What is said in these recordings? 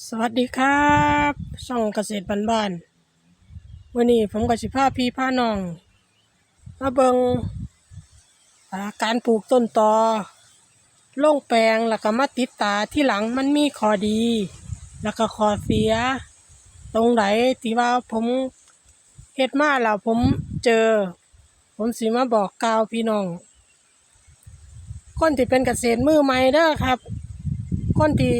สวัสดีครับช่องเกษตรบ้านๆวันนี้ผมกับสิพาพี่พาน้องมาเบิงาการปลูกต้นตอลงแปลงแล้วก็มาติดตาที่หลังมันมีข้อดี แล้วก็ข้อเสีย ตรงไหนที่ว่าผมเฮ็ดมาแล้วผมเจอ ผมสิมาบอกกล่าวพี่น้องคนที่เป็นเกษตรมือใหม่เด้อครับ คนที่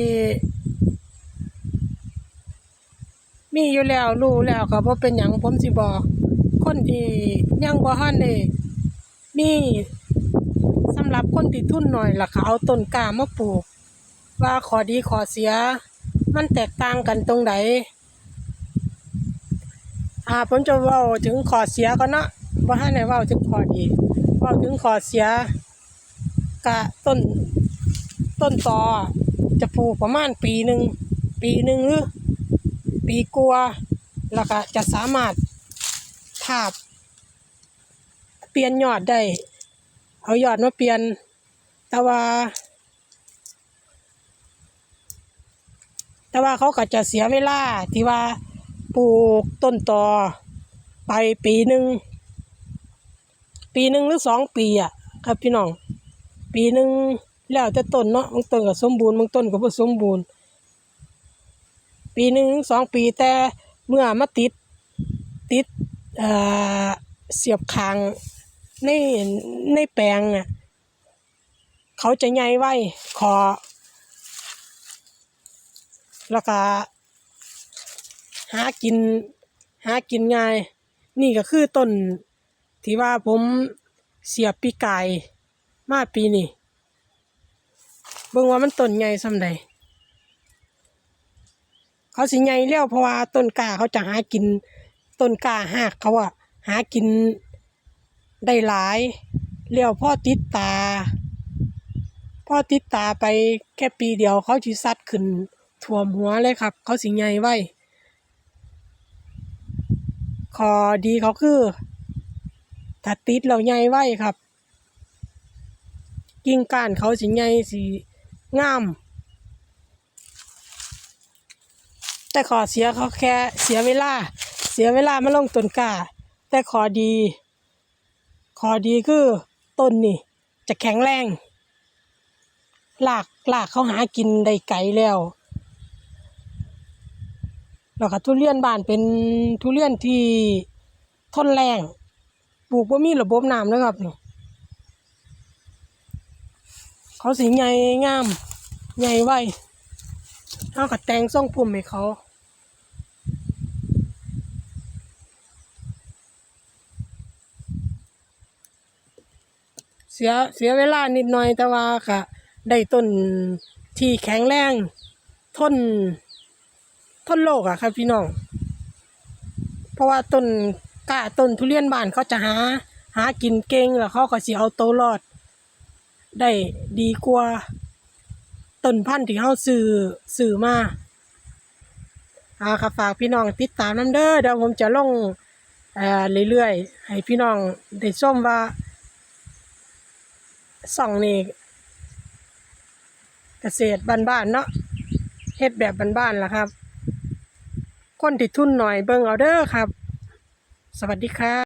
มีอยู่แล้วรู้แล้วก็บ่เป็นหยังผมสิบอกคนที่ยังบ่ทันได้มีสำหรับคนที่ทุนหน่อยล่ะเขาเอาต้นกล้ามาปลูก ว่าข้อดีข้อเสีย มันแตกต่างกันตรงไหนอ่าผมจะเว้าถึงข้อเสียก่อนเนาะบ่ทันได้เว้าถึงข้อดีเว้าถึงข้อเสียกะต้นต้นตอจะปลูกประมาณปีหนึ่งปีหนึ่งหรือ ปีกัว แล้วก็จะสามารถทาบ เปลี่ยนยอดได้ เอายอดมาเปลี่ยน แต่ว่า แต่ว่าเขาก็จะเสียเวลาที่ว่าปลูกต้นตอไปปีหนึ่ง ปีหนึ่งหรือสองปีอะ ครับพี่น้อง ปีหนึ่งแล้วแต่ต้นเนาะบางต้นก็สมบูรณ์บางต้นก็บ่สมบูรณ์ ปีหนึ่งสองปีแต่เมื่อมาติดติดเอ่อเสียบคางในในแปลงน่ะเขาจะใหญ่ไว้ขอแล้วก็หากินหากินง่าย นี่ก็คือต้นที่ว่าผมเสียบปีกายมาปีนี้เบิ่งว่ามันต้นใหญ่ส่ำใด เขาสิใหญ่แล้วเพราะว่าต้นกาเขาจะหากินต้นกาหากเขาอะหากินได้หลายเลี้ยวพ่อติดตา พ่อติดตาไปแค่ปีเดียวเขาจิซัดขึ้นท่วมหัวเลยครับ เขาสิใหญ่ไว้ขอดีเขาคือถ้าติดเราใหญ่ไว้ครับ กิ่งก้านเขาสิใหญ่สิงาม แต่ขอเสียเขาแค่เสียเวลา เสียเวลามาลงต้นกล้า แต่ขอดี ขอดีคือต้นนี่ จะแข็งแรงลากลากเขาหากินได้ไกลแล้วแล้วก็ทุเรียนบ้านเป็นทุเรียนที่ทนแรงปลูกบ่มีระบบน้ำนะครับเขาสีใหญ่งามใหญ่ไว เอากับแต่งทรงผมให้เขาเสียเสียเวลานิดหน่อยแต่ว่าก็ได้ต้นที่แข็งแรงทนทนโลกอะครับพี่น้อง เพราะว่าต้นกล้าต้นทุเรียนบ้านเขาจะหา หากินเก่งแล้วเขาก็สิเอาโตรอด ได้ดีกว่า ต้นพันธุ์ที่เฮาซื้อซื้อมาอ่าค่ะฝากพี่น้องติดตามน้ำเด้อเดี๋ยวผมจะลงเอ่อเรื่อยๆให้พี่น้องได้ชมว่าส่องนี่เกษตรบ้านๆเนาะเฮ็ดแบบบ้านๆล่ะครับ คนที่ทุนหน่อยเบิ่งเอาเด้อครับ สวัสดีครับ